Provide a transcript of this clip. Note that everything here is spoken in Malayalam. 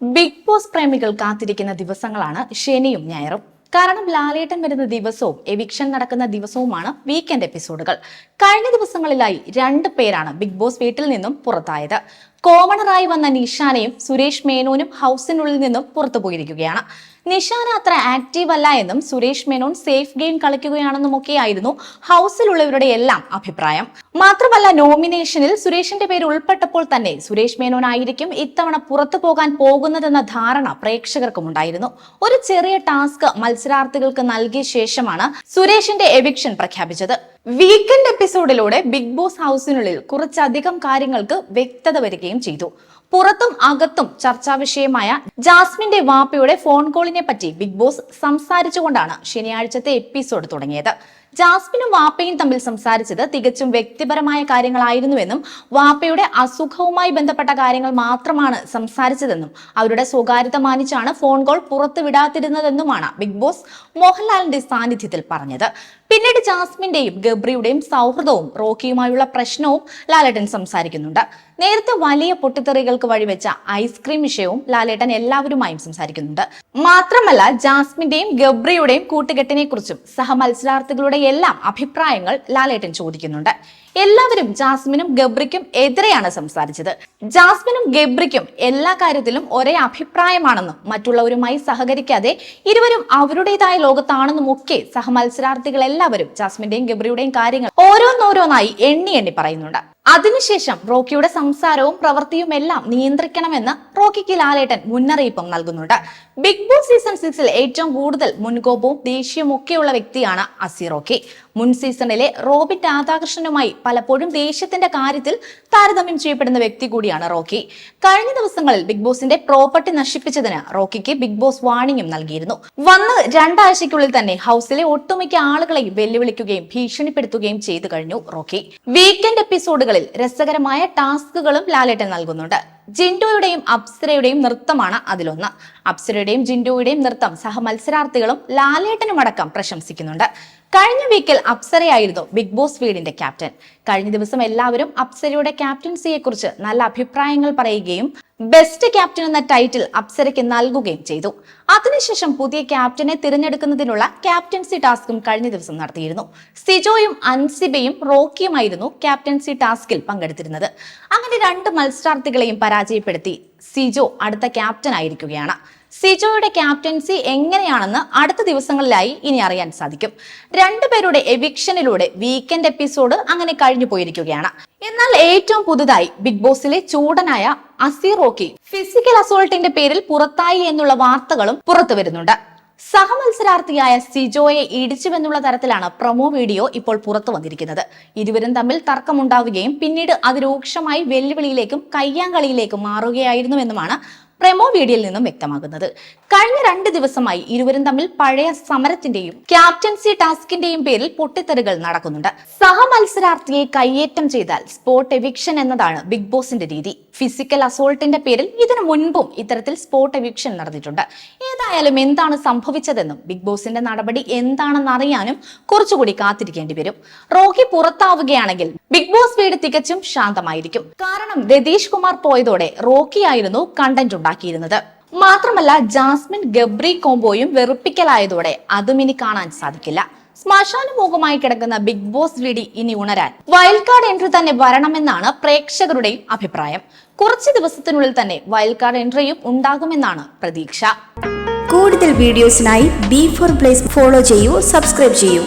ബിഗ് ബോസ് പ്രേമികൾ കാത്തിരിക്കുന്ന ദിവസങ്ങളാണ് ശനിയും ഞായറും. കാരണം ലാലേട്ടൻ വരുന്ന ദിവസവും എവിക്ഷൻ നടക്കുന്ന ദിവസവുമാണ് വീക്കെൻഡ് എപ്പിസോഡുകൾ കഴിഞ്ഞ ദിവസങ്ങളിലായി രണ്ട് പേരാണ് ബിഗ് ബോസ് വീട്ടിൽ നിന്നും പുറത്തായത്. കോമണറായി വന്ന നിഷാനയും സുരേഷ് മേനോനും ഹൗസിനുള്ളിൽ നിന്നും പുറത്തു പോയിരിക്കുകയാണ്. നിഷാന അത്ര ആക്റ്റീവ് അല്ല എന്നും സുരേഷ് മേനോൻ സേഫ് ഗെയിം കളിക്കുകയാണെന്നും ഒക്കെ ആയിരുന്നു ഹൗസിലുള്ളവരുടെ എല്ലാം അഭിപ്രായം. മാത്രമല്ല നോമിനേഷനിൽ സുരേഷിന്റെ പേര് ഉൾപ്പെട്ടപ്പോൾ തന്നെ സുരേഷ് മേനോൻ ആയിരിക്കും ഇത്തവണ പുറത്തു പോകാൻ പോകുന്നതെന്ന ധാരണ പ്രേക്ഷകർക്കും ഉണ്ടായിരുന്നു. ഒരു ചെറിയ ടാസ്ക് മത്സരാർത്ഥികൾക്ക് നൽകിയ ശേഷമാണ് സുരേഷിന്റെ എവിക്ഷൻ പ്രഖ്യാപിച്ചത്. വീക്കെൻഡ് എപ്പിസോഡിലൂടെ ബിഗ് ബോസ് ഹൗസിനുള്ളിൽ കുറച്ചധികം കാര്യങ്ങൾക്ക് വ്യക്തത വരികയും ചെയ്തു. പുറത്തും അകത്തും ചർച്ചാ വിഷയമായ ജാസ്മിന്റെ വാപ്പയുടെ ഫോൺ കോളിനെ പറ്റി ബിഗ് ബോസ് സംസാരിച്ചുകൊണ്ടാണ് ശനിയാഴ്ചത്തെ എപ്പിസോഡ് തുടങ്ങിയത്. ജാസ്മിനും വാപ്പയും തമ്മിൽ സംസാരിച്ചത് തികച്ചും വ്യക്തിപരമായ കാര്യങ്ങളായിരുന്നുവെന്നും വാപ്പയുടെ അസുഖവുമായി ബന്ധപ്പെട്ട കാര്യങ്ങൾ മാത്രമാണ് സംസാരിച്ചതെന്നും അവരുടെ സ്വകാര്യത മാനിച്ചാണ് ഫോൺ കോൾ പുറത്തു വിടാതിരുന്നതെന്നുമാണ് ബിഗ് ബോസ് മോഹൻലാലിന്റെ സാന്നിധ്യത്തിൽ പറഞ്ഞത്. പിന്നീട് ജാസ്മിന്റെയും ഗബ്രിയുടെയും സൗഹൃദവും റോക്കിയുമായുള്ള പ്രശ്നവും ലാലേട്ടൻ സംസാരിക്കുന്നുണ്ട്. നേരത്തെ വലിയ പൊട്ടിത്തെറികൾക്ക് വഴിവെച്ച ഐസ്ക്രീം വിഷയവും ലാലേട്ടൻ എല്ലാവരുമായും സംസാരിക്കുന്നുണ്ട്. മാത്രമല്ല ജാസ്മിന്റെയും ഗബ്രിയുടെയും കൂട്ടുകെട്ടിനെ കുറിച്ചും സഹമത്സരാർത്ഥികളുടെ എല്ലാം അഭിപ്രായങ്ങൾ ലാലേട്ടൻ ചോദിക്കുന്നുണ്ട്. എല്ലാവരും ജാസ്മിനും ഗബ്രിക്കും എതിരെയാണ് സംസാരിച്ചത്. ജാസ്മിനും ഗബ്രിക്കും എല്ലാ കാര്യത്തിലും ഒരേ അഭിപ്രായമാണെന്നും മറ്റുള്ളവരുമായി സഹകരിക്കാതെ ഇരുവരും അവരുടേതായ ലോകത്താണെന്നും ഒക്കെ സഹമത്സരാർത്ഥികൾ എല്ലാവരും ജാസ്മിന്റെയും ഗബ്രിയുടെയും കാര്യങ്ങൾ ഓരോന്നോരോന്നായി എണ്ണി എണ്ണി പറയുന്നുണ്ട്. അതിനുശേഷം റോക്കിയുടെ സംസാരവും പ്രവൃത്തിയും എല്ലാം നിയന്ത്രിക്കണമെന്ന് റോക്കിക്ക് ലാലേട്ടൻ മുന്നറിയിപ്പും നൽകുന്നുണ്ട്. ബിഗ് ബോസ് സീസൺ സിക്സിൽ ഏറ്റവും കൂടുതൽ മുൻകോപവും ദേഷ്യവും ഒക്കെയുള്ള വ്യക്തിയാണ് അസി റോക്കി. മുൻ സീസണിലെ റോബി രാധാകൃഷ്ണനുമായി പലപ്പോഴും ദേഷ്യത്തിന്റെ കാര്യത്തിൽ താരതമ്യം ചെയ്യപ്പെടുന്ന വ്യക്തി കൂടിയാണ് റോക്കി. കഴിഞ്ഞ ദിവസങ്ങളിൽ ബിഗ് ബോസിന്റെ പ്രോപ്പർട്ടി നശിപ്പിച്ചതിന് റോക്കിക്ക് ബിഗ് ബോസ് വാണിംഗും നൽകിയിരുന്നു. വന്ന് രണ്ടാഴ്ചയ്ക്കുള്ളിൽ തന്നെ ഹൗസിലെ ഒട്ടുമിക്ക ആളുകളെയും വെല്ലുവിളിക്കുകയും ഭീഷണിപ്പെടുത്തുകയും ചെയ്തു കഴിഞ്ഞു റോക്കി. വീക്കെൻഡ് എപ്പിസോഡുകളിൽ രസകരമായ ടാസ്കുകളും ലാലേട്ടൻ നൽകുന്നുണ്ട്. ജിൻഡോയുടെയും അപ്സരയുടെയും നൃത്തമാണ് അതിലൊന്ന്. അപ്സരയുടെയും ജിൻഡോയുടെയും നൃത്തം സഹമത്സരാർത്ഥികളും ലാലേട്ടനുമടക്കം പ്രശംസിക്കുന്നുണ്ട്. കഴിഞ്ഞ വീക്കിൽ അപ്സരയായിരുന്നു ബിഗ് ബോസ് വീടിന്റെ ക്യാപ്റ്റൻ കഴിഞ്ഞ ദിവസം എല്ലാവരും അപ്സരയുടെ ക്യാപ്റ്റൻസിയെ കുറിച്ച് നല്ല അഭിപ്രായങ്ങൾ പറയുകയും ബെസ്റ്റ് ക്യാപ്റ്റൻ എന്ന ടൈറ്റിൽ അപ്സരയ്ക്ക് നൽകുകയും ചെയ്തു. അതിനുശേഷം പുതിയ ക്യാപ്റ്റനെ തിരഞ്ഞെടുക്കുന്നതിനുള്ള ക്യാപ്റ്റൻസി ടാസ്കും കഴിഞ്ഞ ദിവസം നടത്തിയിരുന്നു. സിജോയും അൻസിബയും റോക്കിയുമായിരുന്നു ക്യാപ്റ്റൻസി ടാസ്കിൽ പങ്കെടുത്തിരുന്നത്. അങ്ങനെ രണ്ട് മത്സരാർത്ഥികളെയും പരാജയപ്പെടുത്തി സിജോ അടുത്ത ക്യാപ്റ്റൻ ആയിരിക്കുകയാണ്. സിജോയുടെ ക്യാപ്റ്റൻസി എങ്ങനെയാണെന്ന് അടുത്ത ദിവസങ്ങളിലായി ഇനി അറിയാൻ സാധിക്കും. രണ്ടുപേരുടെ എവിക്ഷനിലൂടെ വീക്കെൻഡ് എപ്പിസോഡ് അങ്ങനെ കഴിഞ്ഞു പോയിരിക്കുകയാണ്. എന്നാൽ ഏറ്റവും പുതുതായി ബിഗ് ബോസിലെ ചൂടനായ അസീർ റോക്കി ഫിസിക്കൽ അസോൾട്ടിന്റെ പേരിൽ പുറത്തായി എന്നുള്ള വാർത്തകളും പുറത്തു വരുന്നുണ്ട്. സഹമത്സരാർത്ഥിയായ സിജോയെ ഇടിച്ചുവെന്നുള്ള തരത്തിലാണ് പ്രൊമോ വീഡിയോ ഇപ്പോൾ പുറത്തു വന്നിരിക്കുന്നത്. ഇരുവരും തമ്മിൽ തർക്കമുണ്ടാവുകയും പിന്നീട് അതിരൂക്ഷമായി വെല്ലുവിളിയിലേക്കും കയ്യാങ്കളിയിലേക്കും മാറുകയായിരുന്നുവെന്നുമാണ് പ്രമോ വീഡിയോയിൽ നിന്നും വ്യക്തമാകുന്നത്. കഴിഞ്ഞ രണ്ട് ദിവസമായി ഇരുവരും തമ്മിൽ പഴയ സമരത്തിന്റെയും ക്യാപ്റ്റൻസി ടാസ്കിന്റെയും പേരിൽ പൊട്ടിത്തെറികൾ നടക്കുന്നുണ്ട്. സഹമത്സരാർത്ഥിയെ കയ്യേറ്റം ചെയ്താൽ സ്പോർട്ട് എവിക്ഷൻ എന്നതാണ് ബിഗ് ബോസിന്റെ രീതി. ഫിസിക്കൽ അസോൾട്ടിന്റെ പേരിൽ ഇതിനു മുൻപും ഇത്തരത്തിൽ സ്പോർട്ട് എവിക്ഷൻ നടന്നിട്ടുണ്ട്. ഏതായാലും എന്താണ് സംഭവിച്ചതെന്നും ബിഗ് ബോസിന്റെ നടപടി എന്താണെന്ന് അറിയാനും കുറച്ചുകൂടി കാത്തിരിക്കേണ്ടി വരും. റോഹി പുറത്താവുകയാണെങ്കിൽ ബിഗ് ബോസ് വീട് തികച്ചും ശാന്തമായിരിക്കും. കാരണം രതീഷ് കുമാർ പോയതോടെ റോക്കി ആയിരുന്നു കണ്ടന്റ് ഉണ്ടാക്കിയിരുന്നത്. മാത്രമല്ല ജാസ്മിൻ ഗബ്രി കോംബോയും വെറുപ്പിക്കലായതോടെ അതും ഇനി കാണാൻ സാധിക്കില്ല. ശ്മശാനമുഖമായി കിടക്കുന്ന ബിഗ് ബോസ് വീടി ഇനി ഉണരാൻ വൈൽഡ് കാർഡ് എൻട്രി തന്നെ വരണമെന്നാണ് പ്രേക്ഷകരുടെയും അഭിപ്രായം. കുറച്ച് ദിവസത്തിനുള്ളിൽ തന്നെ വൈൽഡ് കാർഡ് എൻട്രിയും ഉണ്ടാകുമെന്നാണ് പ്രതീക്ഷ. കൂടുതൽ വീഡിയോസിനായി ബി ഫോർ പ്ലേസ് ഫോളോ ചെയ്യൂ സബ്സ്ക്രൈബ് ചെയ്യൂ.